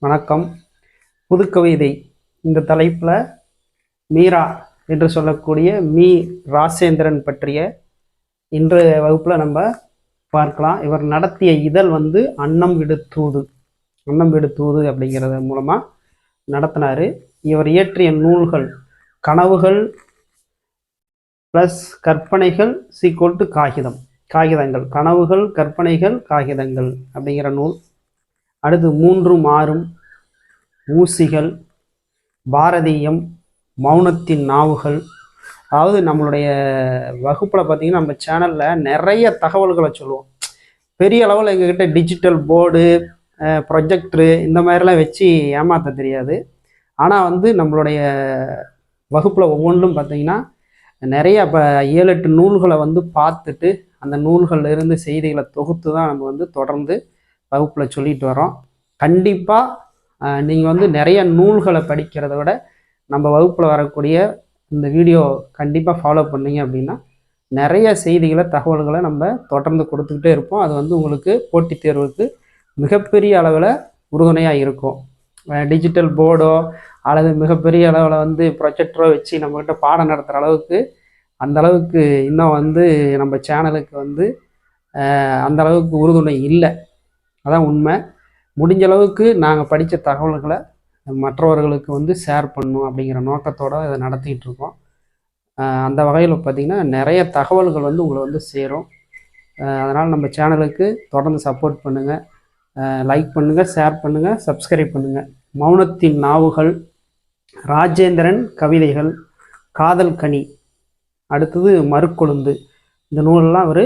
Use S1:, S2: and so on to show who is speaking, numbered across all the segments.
S1: வணக்கம். புதுக்கவிதை. இந்த தலைப்பில் மீரா என்று சொல்லக்கூடிய மீ ராசேந்திரன் பற்றிய இன்றைய வகுப்பில் நம்ம பார்க்கலாம். இவர் நடத்திய இதழ் வந்து அன்னம் விடுத்தூது. அன்னம் விடுத்தூது அப்படிங்கிறது மூலமாக நடத்தினார். இவர் இயற்றிய நூல்கள் கனவுகள் ப்ளஸ் கற்பனைகள் சீக்கோல்டு காகிதம். காகிதங்கள். கனவுகள் கற்பனைகள் காகிதங்கள் அப்படிங்கிற நூல். அடுத்து மூன்றும் ஆறும் ஊசிகள் பாரதியம் மௌனத்தின் நாவுகள். அதாவது நம்மளுடைய வகுப்பில் பார்த்திங்கன்னா நம்ம சேனலில் நிறைய தகவல்களை சொல்லுவோம். பெரிய அளவில் எங்ககிட்ட டிஜிட்டல் போர்டு ப்ரொஜெக்டரு இந்த மாதிரிலாம் வச்சு ஏமாற்ற தெரியாது. ஆனால் வந்து நம்மளுடைய வகுப்பில் ஒவ்வொன்றும் பார்த்திங்கன்னா நிறைய இப்போ ஏழு எட்டு நூல்களை வந்து பார்த்துட்டு அந்த நூல்கள்ல இருந்து செய்திகளை தொகுத்து தான் நம்ம வந்து தொடர்ந்து வகுப்பில் சொல்லிட்டு வரோம் கண்டிப்பாக நீங்கள் வந்து நிறைய நூல்களை படிக்கிறத விட நம்ம வகுப்பில் வரக்கூடிய இந்த வீடியோ கண்டிப்பாக ஃபாலோ பண்ணீங்க அப்படின்னா நிறைய செய்திகளை தகவல்களை நம்ம தொடர்ந்து கொடுத்துக்கிட்டே இருப்போம். அது வந்து உங்களுக்கு போட்டித் தேர்வுக்கு மிகப்பெரிய அளவில் உறுதுணையாக இருக்கும். டிஜிட்டல் போர்டோ அல்லது மிகப்பெரிய அளவில் வந்து ப்ரொஜெக்டரோ வச்சு நம்மக்கிட்ட பாடம் நடத்துகிற அளவுக்கு அந்த அளவுக்கு இன்னும் வந்து நம்ம சேனலுக்கு வந்து அந்தளவுக்கு அந்த அளவுக்கு உறுதுணை இல்லை. அதான் உண்மை. முடிஞ்ச அளவுக்கு நாங்கள் படித்த தகவல்களை மற்றவர்களுக்கு வந்து ஷேர் பண்ணும் அப்படிங்கிற நோக்கத்தோடு இதை நடத்திக்கிட்டு இருக்கோம். அந்த வகையில் பார்த்திங்கன்னா நிறைய தகவல்கள் வந்து உங்களை வந்து சேரும். அதனால் நம்ம சேனலுக்கு தொடர்ந்து சப்போர்ட் பண்ணுங்கள் லைக் பண்ணுங்கள் ஷேர் பண்ணுங்கள் சப்ஸ்கிரைப் பண்ணுங்கள் மௌனத்தின் நாவுகள் ராஜேந்திரன் கவிதைகள் காதல் கனி அடுத்தது மறுக்கொழுந்து. இந்த நூலெல்லாம் அவர்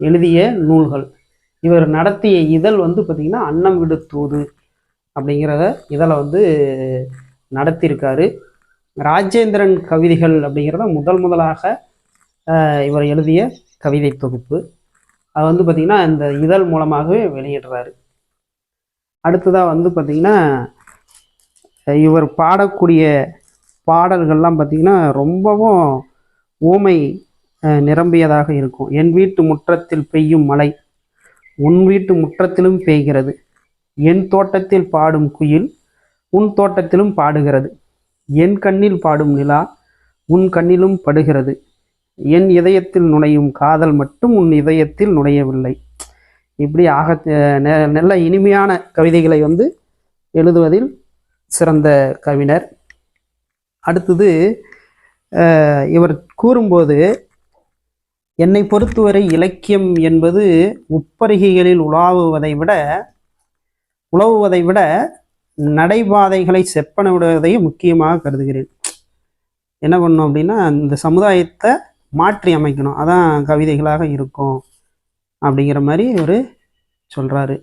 S1: எழுதிய நூல்கள். இவர் நடத்திய இதழ் வந்து பார்த்திங்கன்னா அன்னம் விடு தூது அப்படிங்கிறத இதழை வந்து நடத்தியிருக்காரு. ராஜேந்திரன் கவிதைகள் அப்படிங்கிறத முதல் முதலாக இவர் எழுதிய கவிதை தொகுப்பு. அது வந்து பார்த்திங்கன்னா இந்த இதழ் மூலமாகவே வெளியிடுறாரு. அடுத்ததாக வந்து பார்த்திங்கன்னா இவர் பாடக்கூடிய பாடல்கள்லாம் பார்த்திங்கன்னா ரொம்பவும் ஊமை நிரம்பியதாக இருக்கும். என் வீட்டு முற்றத்தில் பெய்யும் மழை உன் வீட்டு முற்றத்திலும் பெய்கிறது. என் தோட்டத்தில் பாடும் குயில் உன் தோட்டத்திலும் பாடுகிறது. என் கண்ணில் பாடும் நிலா உன் கண்ணிலும் படுகிறது. என் இதயத்தில் நுழையும் காதல் மட்டும் உன் இதயத்தில் நுழையவில்லை. இப்படி ஆக நெ- நல்ல இனிமையான கவிதைகளை வந்து எழுதுவதில் சிறந்த கவிஞர். அடுத்தது இவர் கூறும்போது என்னை பொறுத்தவரை இலக்கியம் என்பது உப்பருகிகளில் உலாவுவதை விட உலவுவதை விட நடைபாதைகளை செப்பன விடுவதை முக்கியமாக கருதுகிறேன். என்ன பண்ணும் அப்படின்னா இந்த சமுதாயத்தை மாற்றி அமைக்கணும். அதான் கவிதைகளாக இருக்கும் அப்படிங்கிற மாதிரி இவர் சொல்கிறாரு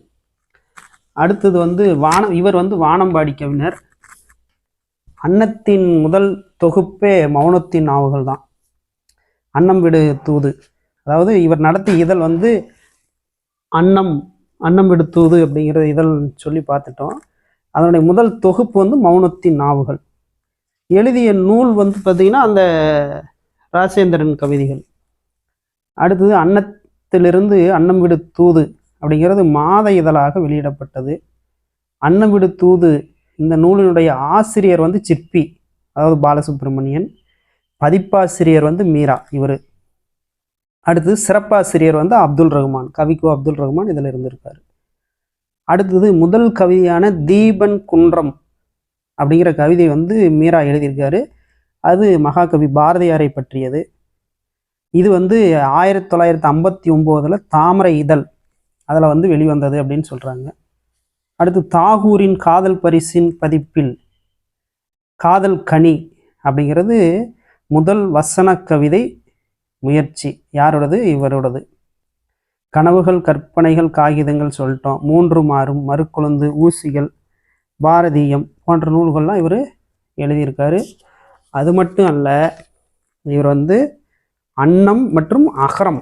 S1: அடுத்தது வந்து வானம் இவர் வந்து வானம்பாடி கவிஞர். அன்னத்தின் முதல் தொகுப்பே மௌனத்தின் நாவுகள் தான் அன்னம் விடு தூது. அதாவது இவர் நடத்திய இதழ் வந்து அன்னம் அன்னம் விடு தூது அப்படிங்கிற இதழ் சொல்லி பார்த்துட்டோம். அதனுடைய முதல் தொகுப்பு வந்து மௌனத்தின் நாவுகள். எழுதிய நூல் வந்து பார்த்திங்கன்னா அந்த ராசேந்திரன் கவிதைகள். அடுத்தது அன்னத்திலிருந்து அன்னம் விடு தூது அப்படிங்கிறது மாத இதழாக வெளியிடப்பட்டது. அன்னம் விடு தூது இந்த நூலினுடைய ஆசிரியர் வந்து சிற்பி அதாவது பாலசுப்ரமணியன். பதிப்பாசிரியர் வந்து மீரா இவர். அடுத்தது சிறப்பாசிரியர் வந்து அப்துல் ரஹ்மான் கவிக்கோ அப்துல் ரஹ்மான் இதில் இருந்திருக்காரு. அடுத்தது முதல் கவிதையான தீபன் குன்றம் அப்படிங்கிற கவிதை வந்து மீரா எழுதியிருக்காரு. அது மகாகவி பாரதியாரை பற்றியது. இது வந்து ஆயிரத்தி தொள்ளாயிரத்தி ஐம்பத்தி ஒம்போதில் தாமரை இதழ் அதில் வந்து வெளிவந்தது அப்படின்னு சொல்கிறாங்க அடுத்து தாகூரின் காதல் பரிசின் பதிப்பில் காதல் கனி அப்படிங்கிறது முதல் வசன கவிதை முயற்சி. யாரோடது இவரோடது கனவுகள் கற்பனைகள் காகிதங்கள் சொல்லிட்டோம். மூன்று மாறும். மறுக்குழந்து ஊசிகள் பாரதியம் போன்ற நூல்கள்லாம் இவர் எழுதியிருக்காரு. அது மட்டும் அல்ல இவர் வந்து அன்னம் மற்றும் அகரம்.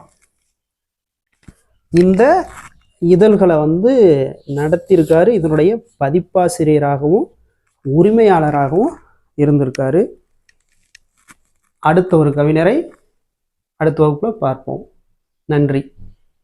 S1: இந்த இதழ்களை வந்து நடத்தியிருக்காரு. இதனுடைய பதிப்பாசிரியராகவும் உரிமையாளராகவும் இருந்திருக்காரு. அடுத்த ஒரு கவிஞரை அடுத்த வகுப்பில் பார்ப்போம். நன்றி.